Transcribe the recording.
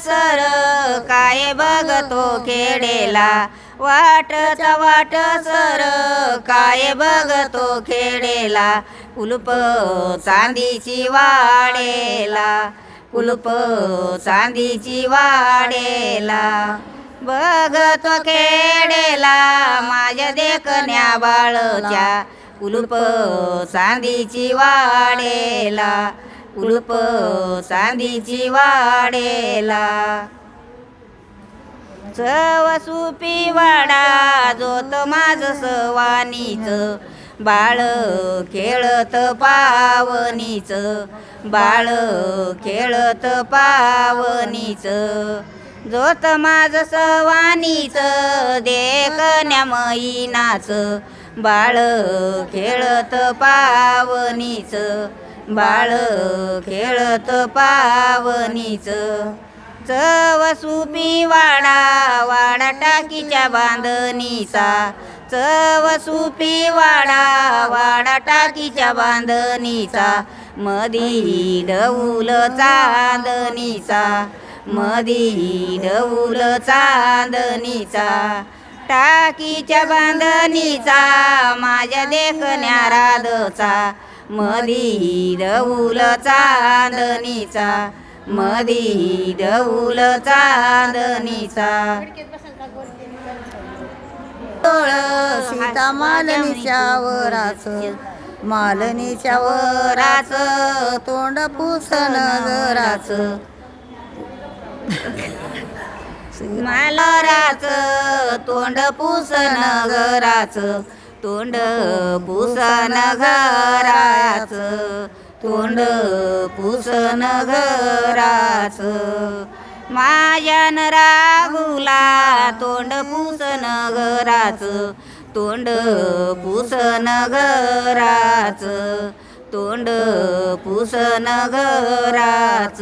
Sir काय बघतो खेडेला? वाटचा वाट सर काय बघतो खेडेला? कुलप चांदीची वाडेला कुलप चांदीची वाडेला. बघतो खेडेला माझ्या देखण्या बाळच्या कुलप चांदीची वाडेला. कुलूप चांदीची वाडेला चव सुपी वाडा जोत माझ सवानीच. बाळ खेळत पावनीच. बाळ खेळत पावनीच. जोत माझ सवानीच देखण्या नाच बाळ खेळत पावनीच. बाळ खेळत पावनीच. चव सुपी वाडा वाडा टाकीच्या बांधणीचा. चव सुपी वाडा वाडा टाकीच्या बांधणीचा. मधी डौल चांदणीचा. मधी डौल चांदणीचा. टाकीच्या बांधणीचा माझ्या देखण्या राधचा. मधी ढऊल चांदणीचा मधी ढऊल चांदणीचा. सीता मालनीच्या वराच मालनीच्या वराच तोंड पुसन जराच. मालराच तोंड पुसन घराच तोंड पुसन घराच तोंड पुसन घराच. मायान राहुला तोंड पुसन घराच तोंड पुसन घराच तोंड पुसन घराच.